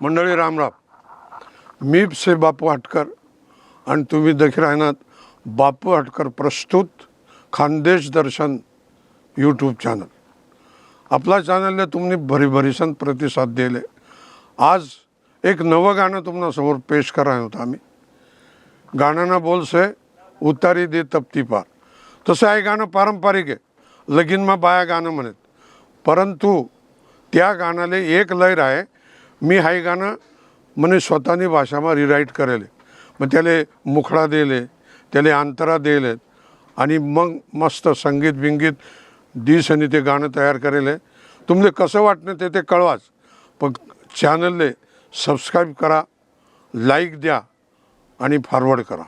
मंडळी रामराम मी से बापू हटकर आणि तुम्ही देखील राहणार बापू हटकर प्रस्तुत Khandesh Darshan YouTube channel channel आपला चॅनलला तुम्ही भरीभरीसन प्रतिसाद दिले. आज एक नवं गाणं तुम्हाला समोर पेश करायला होतं आम्ही. बोल से उतारी दे तपती पार. तसं हे गाणं पारंपरिक आहे. लगीनमा बाया गाणं म्हणत. परंतु त्या गाण्याला एक लयर आहे. मी हाय गाणं म्हणे स्वतःनी भाषामा रिराईट करेल. मग त्याला मुखडा दिले त्याला अंतरा दिले आणि मग मस्त संगीत बिंगीत दिस आणि ते गाणं तयार करेल. तुमले कसं वाटणं ते ते कळवाच. पण चॅनलले सबस्क्राईब करा लाईक द्या आणि फॉरवर्ड करा.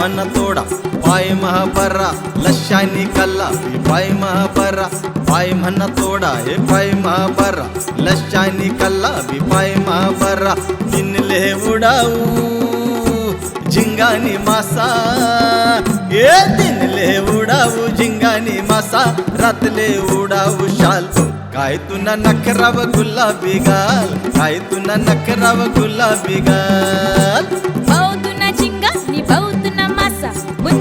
मन तोडा पाय महापरा लशानी कल्ला पाय महापरा पाय मन तोडा हे पाय महापरा लशानी कल्ला बी पाय महापरा दिनले उडाऊ झिंगानी मासा ए दिनले उडाऊ झिंगानी मासा रातले उडाऊ शाल काय तुना नखराव गुलाबी गाल काय तुना नखराव गुलाबी गाल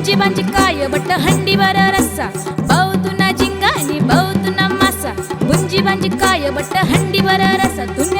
बुंजी बांजी काय बट हंडी वर रस्सा. बौतुना झिंगा नी बौतुना मासा. बुंजी बांजी काय बट हंडी वर रस्सा. तुने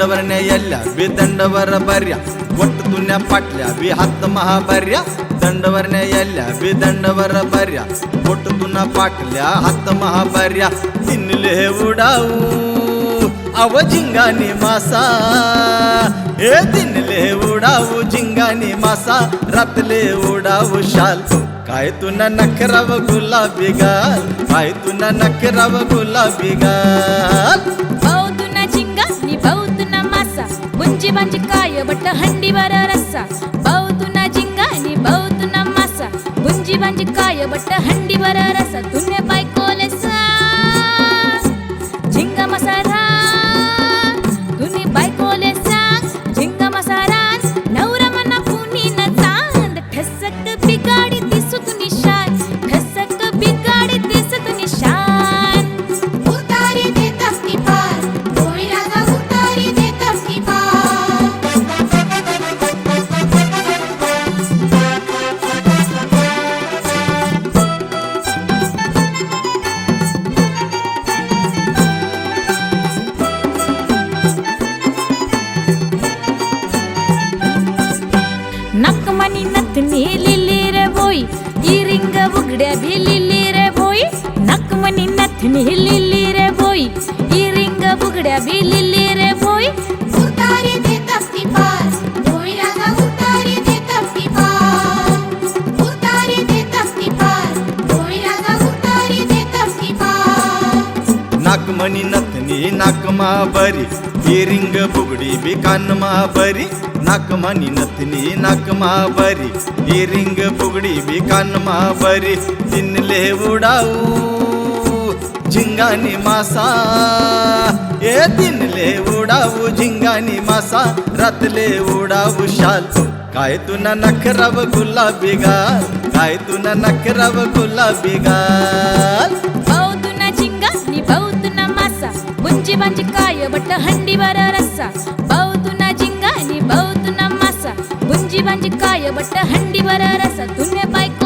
दंडवरण्या येल्ल्या बेदंडवर बर्या वट तुन्या पाटल्या बी हात महाबर्या दंडवरण्या येल्ल्या बेदंडवर बर्या वट तुना पाटल्या हात महाबर्या तिनले हे उडाऊ आव झिंगानी मासा. हे तिनले उडाऊ झिंगानी मासा. रातले उडाऊ शाल. काय तुना नखराव गुलाबी गाल? काय तुना नखराव गुलाबी गाल? रस्सा. बुंजी बांजी काय बट हंडी बर रस्सा बौतुना झिंगा नी तुना मासा. बुंजी बांजी काय बट हंडी बर रस्सा. तुने लिली रे बोई. ही रिंग बुगड्या बी लिली रे बोई. उतारी दे तपती पार भोई राजा उतारी दे तपती पार उतारी दे तपती पार भोई राजा उतारी दे तपती पार नाकमणी नथनी नाकमा बरी ही रिंग बुगडी बी कानमा बरी नाकमणी नथनी नाकमा बरी ही रिंग बुगडी बी कानमा बरी दिनले उडाऊ. झिंगानी मासा. ए दिनले उडाऊ झिंगानी मासा. रातले उडाऊ शाल. काय तुना नखराव गुलाबी गाल. काय तुना नखराव गुलाबी गाल. बहुतुना झिंगा नि तुना मासा. बुंजी बांजी काय बट हंडी बर रस्सा. बहुतुना झिंगा नि तुना मासा. बुंजी बांजी काय बट हंडी बर रस्सा. तुने बायकोले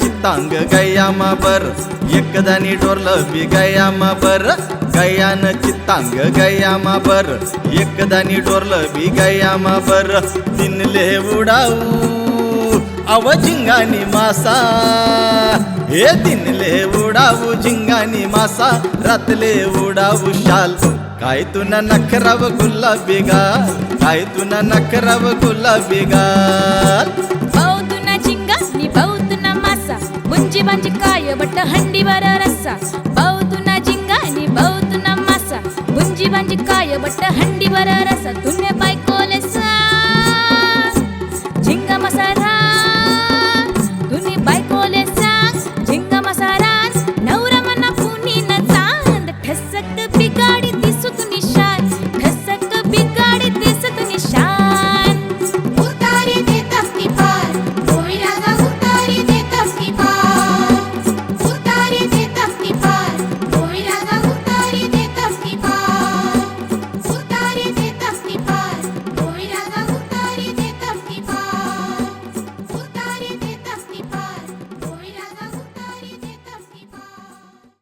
चित्तांग गयामा बर. एकदानी डोरलं बी गयामा बर. गयान चित्तांग गयामा बर. एकदानी डोरलं बी गयामा बर. दिनले उडाऊ अव झिंगानी मासा. हे दिनले उडाऊ झिंगानी मासा. रातले उडाऊ शाल. काय तुना नखराव गुलाबी गा? काय तुना नखराव गुलाबी गा? बुंजी काय बट हंडी बर रस्सा बहुतुना झिंगा नि बहुतुना मासा. बुंजी बांजी काय बट हंडी बर रस्सा? तुम